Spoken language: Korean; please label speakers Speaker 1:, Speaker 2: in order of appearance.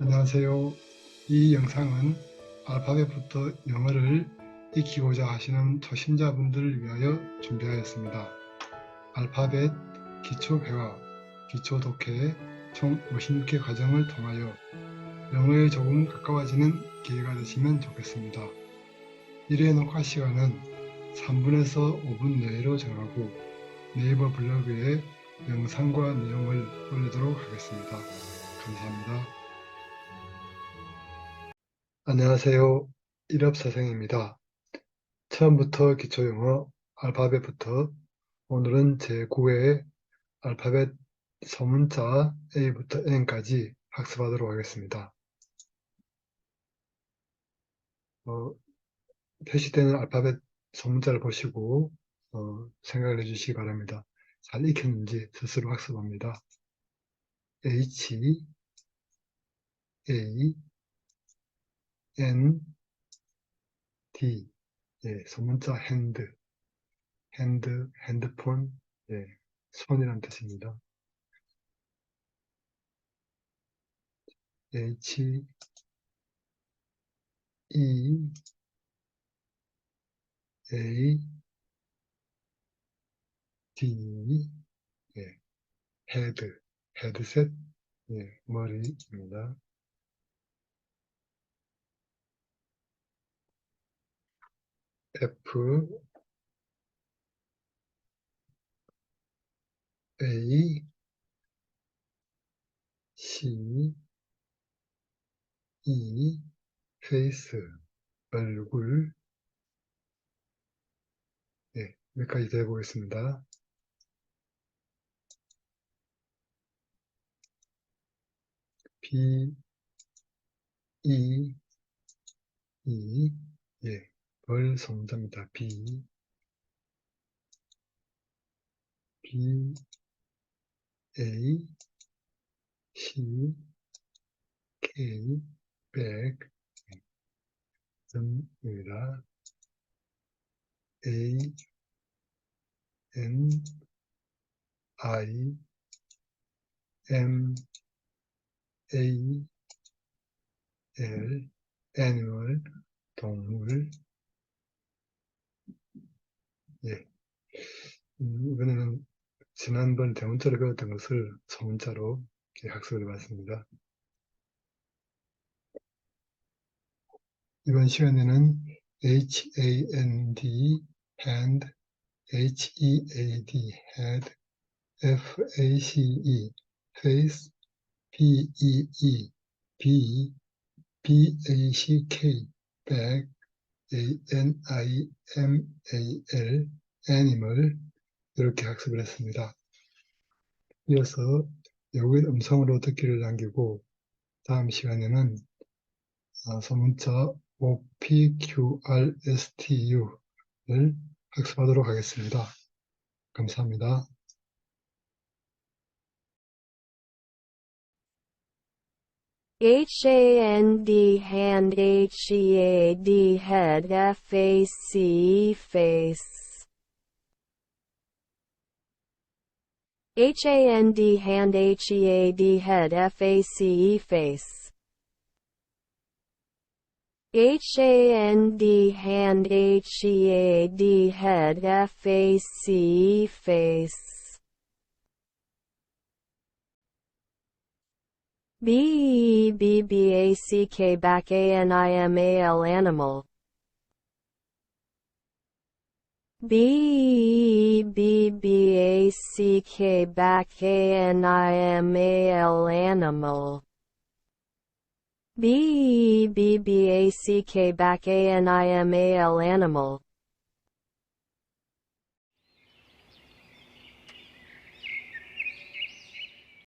Speaker 1: 안녕하세요. 이 영상은 알파벳부터 영어를 익히고자 하시는 초심자분들을 위하여 준비하였습니다. 알파벳 기초 회화, 기초 독해 총 56개 과정을 통하여 영어에 조금 가까워지는 기회가 되시면 좋겠습니다. 1회 녹화 시간은 3분에서 5분 내로 정하고 네이버 블로그에 영상과 내용을 올리도록 하겠습니다. 감사합니다. 안녕하세요. 일업사생입니다. 처음부터 기초영어 알파벳부터 오늘은 제9회 알파벳 소문자 A부터 N까지 학습하도록 하겠습니다. 어, 표시되는 알파벳 소문자를 보시고 어, 생각을 해주시기 바랍니다. 잘 익혔는지 스스로 학습합니다. H, A, N, D, 예, 소문자 핸드, 핸드, 핸드폰, 예, 손이란 뜻입니다. H, E, A, D, 예, 헤드, 헤드셋, 예, 머리입니다. F, A, C, E, 페이스, 얼굴, 예, 여기까지 더 해보겠습니다. B, E, E, 예, 벌 성자입니다. B, B, A, C, K, 백, 점입니다. A, N, I, M, A, L, animal, 동물, 예. 음, 이번에는 지난번 대문자로 배웠던 것을 소문자로 이렇게 학습을 해봤습니다. 이번 시간에는 H-A-N-D, hand, H-E-A-D, head, F-A-C-E, face, P-E-E, B, B-A-C-K, bag, A-N-I-M-A-L, animal, 이렇게 학습을 했습니다. 이어서 여기 음성으로 듣기를 남기고 다음 시간에는 아, 소문자 OPQRSTU를 학습하도록 하겠습니다. 감사합니다.
Speaker 2: H-A-N-D hand H-E-A-D head F-A-C-E face H-A-N-D hand H-E-A-D head F-A-C-E face H-A-N-D hand H-E-A-D head F-A-C-E face B e b b a c k back A-N-I-M-A-L B e b b a c k back A-N-I-M-A-L B e b b a c k back A-N-I-M-A-L animal.